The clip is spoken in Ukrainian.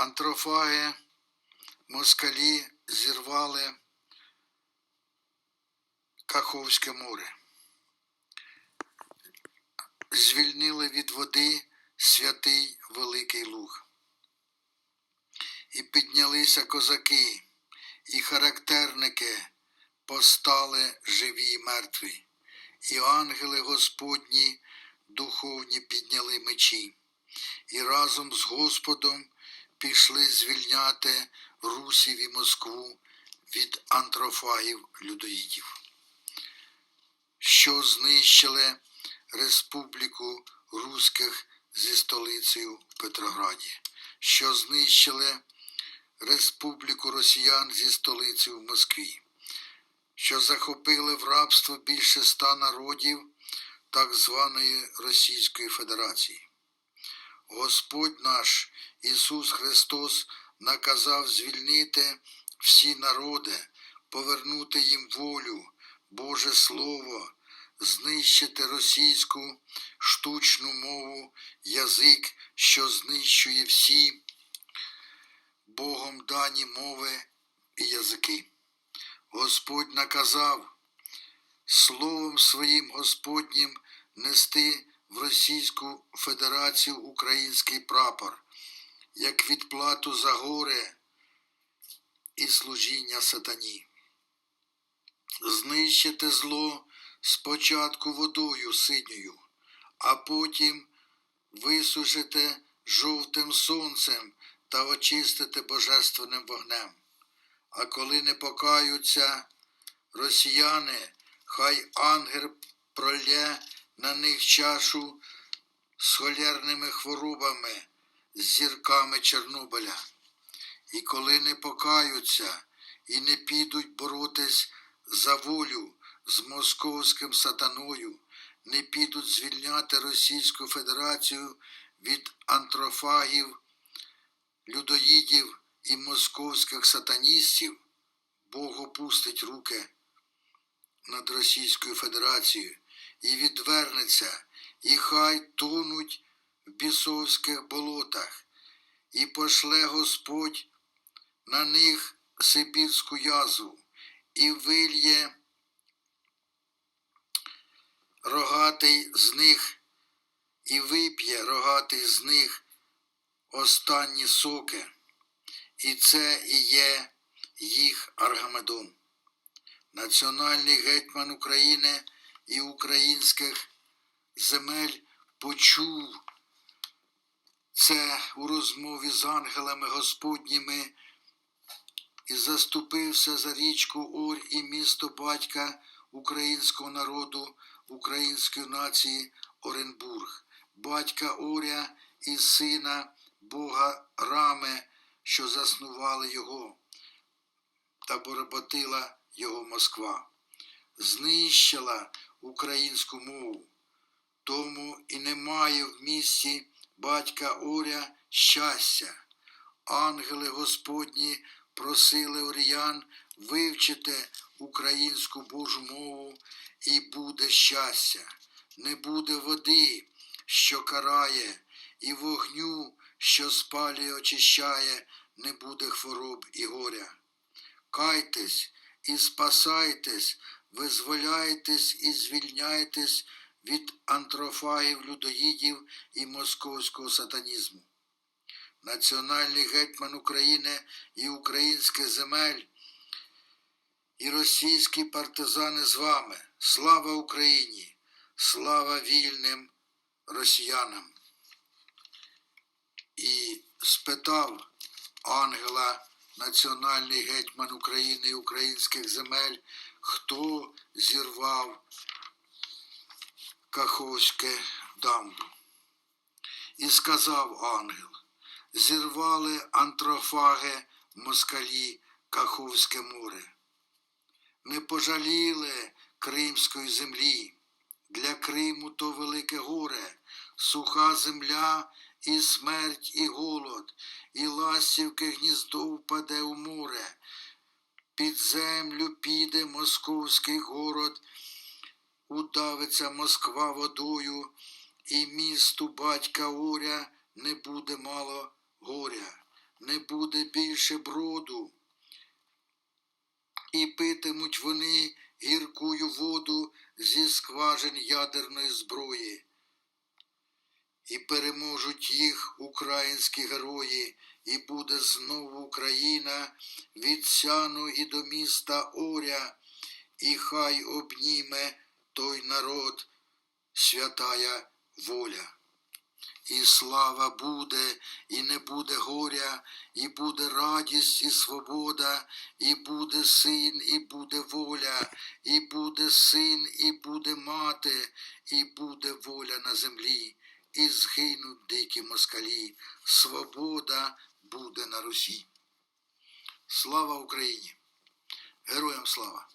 антрофаги москалі зірвали Каховське море. Звільнили від води святий Великий Луг. І піднялися козаки, і характерники постали живі й мертві, і ангели Господні духовні підняли мечі, і разом з Господом пішли звільняти Русів і Москву від антрофагів людоїдів, що знищили республіку руських зі столицею в Петрограді, що знищили республіку росіян зі столицею в Москві, що захопили в рабство більше ста народів так званої Російської Федерації. Господь наш Ісус Христос наказав звільнити всі народи, повернути їм волю, Боже Слово, знищити російську штучну мову, язик, що знищує всі Богом дані мови і язики. Господь наказав Словом своїм Господнім нести в Російську Федерацію український прапор, як відплату за горе і служіння сатані. Знищити зло спочатку водою синьою, а потім висушити жовтим сонцем та очистити божественним вогнем. А коли не покаються росіяни, хай ангел пролє на них чашу з холерними хворобами, з зірками Чорнобиля. І коли не покаються і не підуть боротись за волю з московським сатаною, не підуть звільняти Російську Федерацію від антрофагів, людоїдів і московських сатаністів, Бог опустить руки над Російською Федерацією і відвернеться, і хай тонуть в бісовських болотах, і пошле Господь на них Сибірську язву, і вильє рогатий з них, і вип'є рогатий з них останні соки, і це і є їх Аргамедон. Національний гетьман України і українських земель почув. Це у розмові з ангелами Господніми і заступився за річку Орь і місто батька українського народу, української нації Оренбург, батька Оря і сина Бога Рами, що заснували його, та поработила його Москва, знищила українську мову. Тому і немає в місті батька Оря щастя. Ангели Господні просили оріян вивчити українську Божу мову, і буде щастя. Не буде води, що карає, і вогню, що спалює, очищає, не буде хвороб і горя. Кайтесь і спасайтесь, визволяйтесь і звільняйтесь від антрофагів, людоїдів і московського сатанізму. Національний гетьман України і українських земель, і російські партизани з вами. Слава Україні! Слава вільним росіянам! І спитав ангела національний гетьман України і українських земель, хто зірвав Каховське дамбу. І сказав ангел, зірвали антрофаги москалі Каховське море. Не пожаліли Кримської землі. Для Криму то велике горе, суха земля і смерть, і голод, і ластівки гніздо впаде у море. Під землю піде московський город, удавиться Москва водою, і місту батька Оря не буде мало горя. не буде більше броду, і питимуть вони гіркую воду зі скважин ядерної зброї. І переможуть їх українські герої, і буде знову Україна від сяну і до міста Оря, і хай обніме той народ, святая воля. І слава буде, і не буде горя, і буде радість і свобода, і буде син, і буде воля, і буде син, і буде мати, і буде воля на землі, і згинуть дикі москалі. Свобода буде на Русі. Слава Україні! Героям слава!